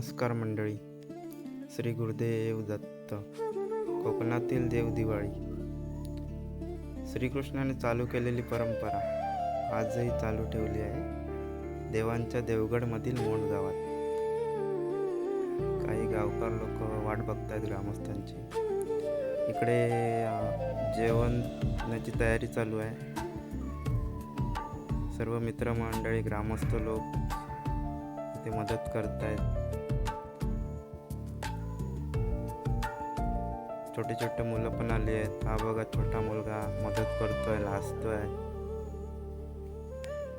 नमस्कार मंडळी. श्री गुरुदेव दत्त कोकणातील देव दिवाळी. श्रीकृष्णाने चालू केलेली परंपरा आजही चालू ठेवली आहे. देवांच्या देवगडमधील मोंड गावात. काही गावकार लोक वाट बघतायत ग्रामस्थांची. इकडे जेवणाची तयारी चालू आहे. सर्व मित्रमंडळी ग्रामस्थ लोक ते मदत करतायत. छोटे छोटे मुलं पण आली आहेत. हा बघा छोटा मुलगा मदत करतोय लाजतोय.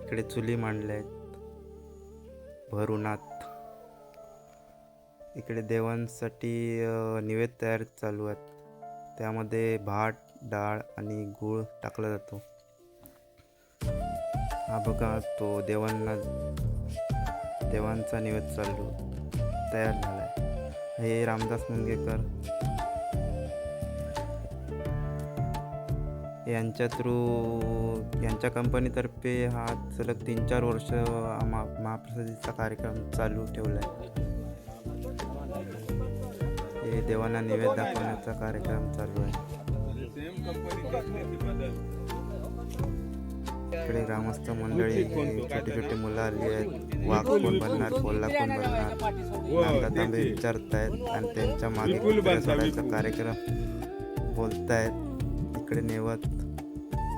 इकडे चुली मांडल्या आहेत भर उन्हात इकडे देवांसाठी निवेद तयार चालू आहेत. त्यामध्ये भात डाळ आणि गूळ टाकला जातो. हा बघा तो देवांना देवांचा निवेद चालू तयार झाला आहे हे रामदास मुंगेकर. यांच्या थ्रू यांच्या कंपनीतर्फे हा सलग तीन चार वर्ष महा महाप्रसादीचा कार्यक्रम चालू ठेवला आहे हे देवांना निवेद दाखवण्याचा कार्यक्रम चालू आहे. इकडे ग्रामस्थ मंडळी छोटे छोटे मुलं आली आहेत. वाघ कोण बनणार कोल्हा कोण बनणार नांदा तांबे विचारतायत आणि त्यांच्या मागे सोडायचा कार्यक्रम बोलतायत. तिकडे नेवत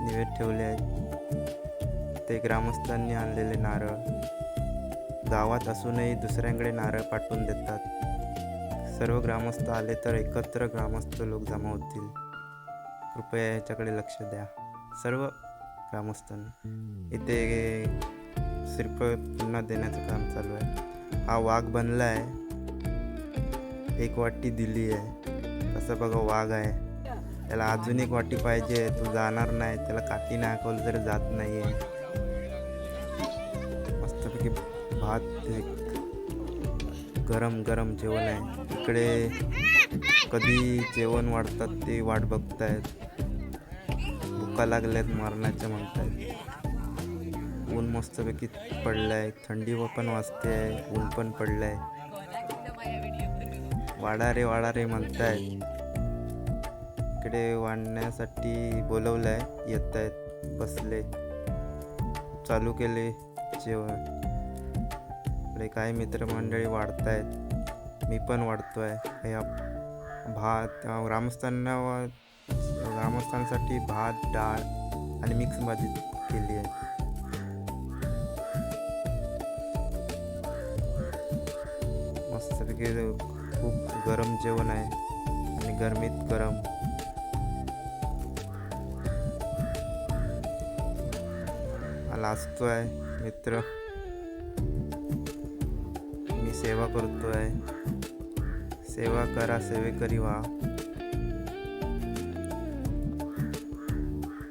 निवेद ठेवले आहेत. ते ग्रामस्थांनी आणलेले नारळ. गावात असूनही दुसऱ्यांकडे नारळ पाठवून देतात. सर्व ग्रामस्थ आले तर एकत्र ग्रामस्थ लोक जमा होतील. कृपया याच्याकडे लक्ष द्या. सर्व ग्रामस्थांनी. इथे श्रीफळ पुन्हा देण्याचं काम चालू आहे. हा वाघ बनला आहे एक वाटी दिली आहे. कसं बघा वाघ आहे. त्याला अजून एक वाटी पाहिजे तो जाणार नाही त्याला काठी नाकवलं तरी जात नाही आहे मस्तपैकी भात गरम गरम जेवण आहे. इकडे कधी जेवण वाढतात ते वाट बघतायत. भुका लागल्यात मरणाच्या म्हणतायत. ऊन मस्तपैकी पडलंय. थंडी व पण वाजते आहे ऊन पण पडलंय. वाडा रे वाडा रे म्हणतायत. इकडे वाढण्यासाठी बोलवलं आहे येत आहेत बसले. चालू केले जेवण. इकडे काही मित्रमंडळी वाढत आहेत मी पण वाढतो हे या भात ग्रामस्थांना ग्रामस्थांसाठी भात डाळ आणि मिक्स भाजी केली आहे. मस्तपैकी खूप गरम जेवण आहे आणि गरमीत गरम. लाजतोय मित्र. मी सेवा करतोय. सेवा करा सेवेकरी व्हा.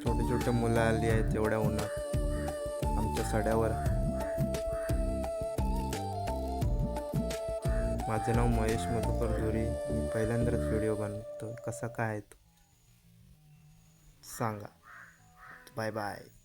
छोटे छोटे मुलं आली आहेत एवढ्या उन्हात. आमच्या सड्यावर. माझं नाव महेश मधुकर धुरी. मी पहिल्यांदाच व्हिडिओ बनवतो कसा काय आहे तो? सांगा. Bye bye